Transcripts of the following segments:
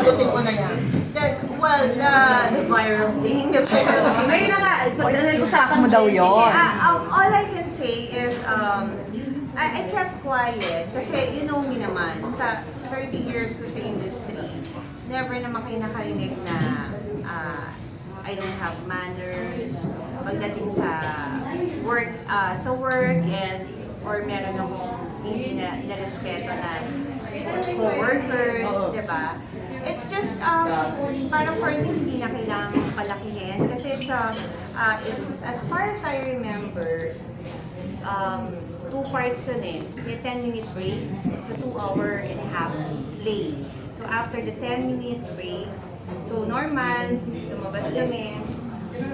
sasagutin mo na yan. That, well, the, the viral thing, the viral thing. Ayun na nga, Usapan mo daw yun. Uh, um, all I can say is, um, I, I kept quiet kasi you know me naman, sa 30 years ko sa industry, never naman kayo nakarinig na ah, I don't have manners pagdating sa work, ah, sa work and or meron akong hindi na, na respeto na co-workers, di ba? It's just, um, parang for me, hindi na kailangan palakihin. Kasi it's, um, uh, it's, as far as I remember, um, two parts yun eh. May 10 minute break. It's a 2 hour and a half play. So after the 10 minute break, so normal, lumabas kami,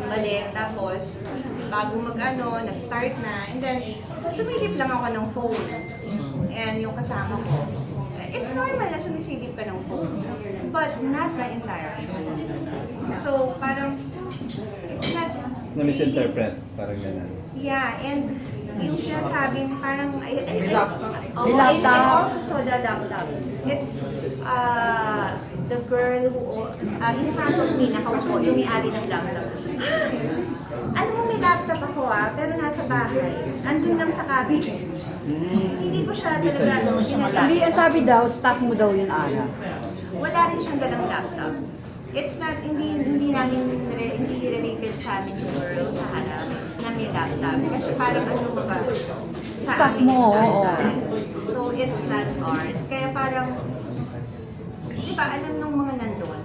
balik, tapos bago mag-ano, nag-start na, and then sumilip lang ako ng phone. And yung kasama ko, it's normal na sumisilip ka ng phone, but not the entire show. So parang, it's not Na misinterpret, parang gano'n. Yeah, and yung sinasabing parang, I, I, May I, laptop. oh, May I, I also saw the laptop. It's uh, the girl who, uh, in front of me, nakaupo, yung may-ari ng laptop. Alam mo, may laptop ako ah, pero nasa bahay. Andun lang sa cabinet. Hindi ko siya talaga ginala. Hindi, ang sabi daw, stock mo daw yun, Ara. Wala rin siyang dalang laptop. It's not, hindi, hindi namin, re- hindi related sa amin yung girl sa harap na may laptop. Kasi parang ano ba, sa Stock amin mo, yung oo. laptop. So it's not ours. Kaya parang, di ba, alam nung mga nandun,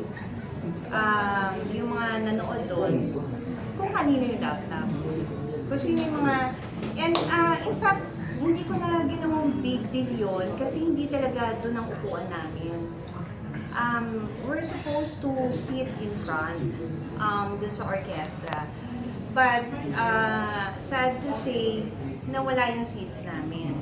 um, yung mga nanood doon, kung kanino yung laptop. Kung sino yung mga, and uh, in fact, hindi ko na ginawang big deal yun kasi hindi talaga doon ang upuan namin um, we're supposed to sit in front um, dun sa orchestra. But uh, sad to say, nawala yung seats namin.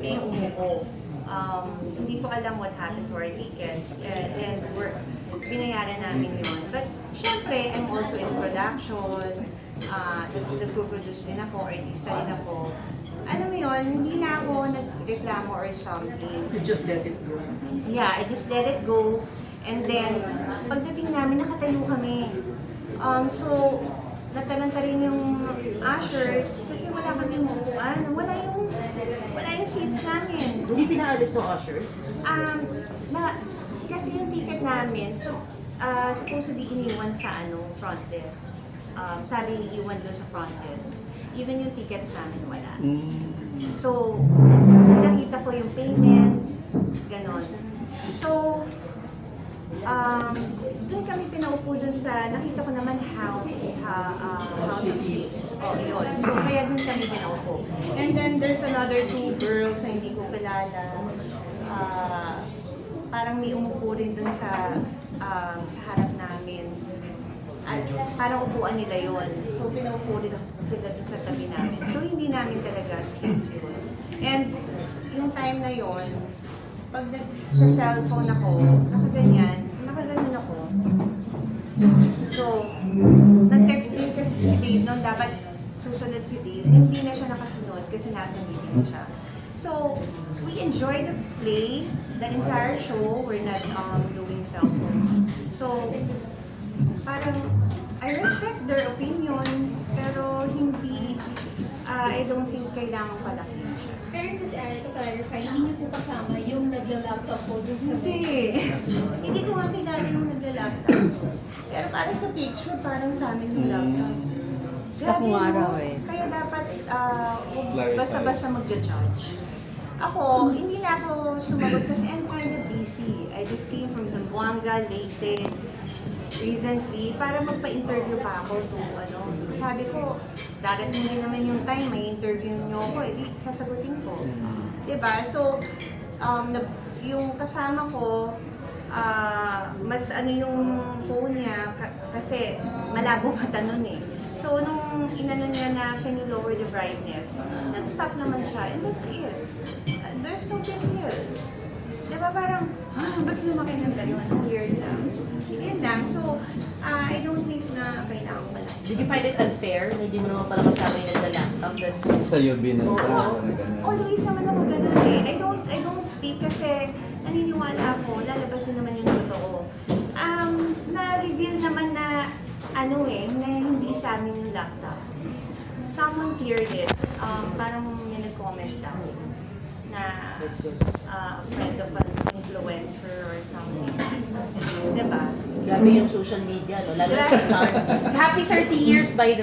May umuo. Um, hindi ko alam what happened to our tickets and, and we're, binayaran namin yun. But syempre, I'm also in production. Uh, nag-produce din ako, artista din ako. Alam mo yun, hindi na ako nagreklamo or something. You just let it go. Yeah, I just let it go. And then, pagdating namin, nakatayo kami. Um, so, natalanta rin yung ushers kasi wala kami upuan. Wala yung, wala yung seats namin. Hindi pinaalis ng ushers? Um, na, kasi yung ticket namin, so, uh, supposed to be iniwan sa ano, front desk. Um, sabi iiwan doon sa front desk. Even yung tickets namin wala. So, nakita ko yung payment, ganon. So, um, doon kami pinaupo doon sa, nakita ko naman house, ha, uh, house of seats. O, yun. So, kaya doon kami pinaupo. And then, there's another two girls na hindi ko kilala. Ah, parang may umupo rin doon sa, um, sa harap namin. At parang upuan nila yon. So, pinaupo rin sila doon sa tabi namin. So, hindi namin talaga seats yun. And, yung time na yon, pag nag, sa cellphone ako, nakaganyan, nakaganyan ako. So, nag-text din kasi si Dave noon, dapat susunod si Dave. Hindi na siya nakasunod kasi nasa meeting siya. So, we enjoyed the play, the entire show. We're not um, doing cellphone. So, parang, I respect their opinion, pero hindi, uh, I don't think kailangan palakihan siya. Pero kasi Ari, to clarify, hindi niyo po kasama yung nagla-laptop po dun sa Hindi. Hindi ko nga kilala yung nagla-laptop. Pero parang sa picture, parang sa amin yung laptop. Stock mo nga no? raw eh. Kaya dapat uh, huwag basta-basta mag-judge. Ako, hindi na ako sumagot kasi I'm kind of busy. I just came from Zamboanga, Leyte, recently, para magpa-interview pa ako to, ano, sabi ko, darating din naman yung time, may interview nyo ako, edi sasagutin ko. Diba? So, um, na, yung kasama ko, ah, mas ano yung phone niya, ka- kasi malabo mata nun eh. So, nung inano niya na, can you lower the brightness, nag-stop naman siya, and that's it. Uh, There's no big deal. Diba parang, ah, ba't lumaki ng gano'n? Ang weird lang. Yun lang. So, ah, I don't think na kailangan pala. Did you find it unfair na hindi mo naman pala kasama yung nagla-laptop? Tapos, Sa'yo Oo. gano'n. Always naman ako ganun eh. I don't, I don't speak kasi naniniwala ako, lalabas na naman yung totoo. feel naman na, ano eh, na hindi sa amin yung laptop. Someone cleared it. Um, parang may nag-comment lang na uh, a friend of an influencer or something. Diba? Grabe yung social media, no? Lalo na sa SARS. Happy 30 years, by the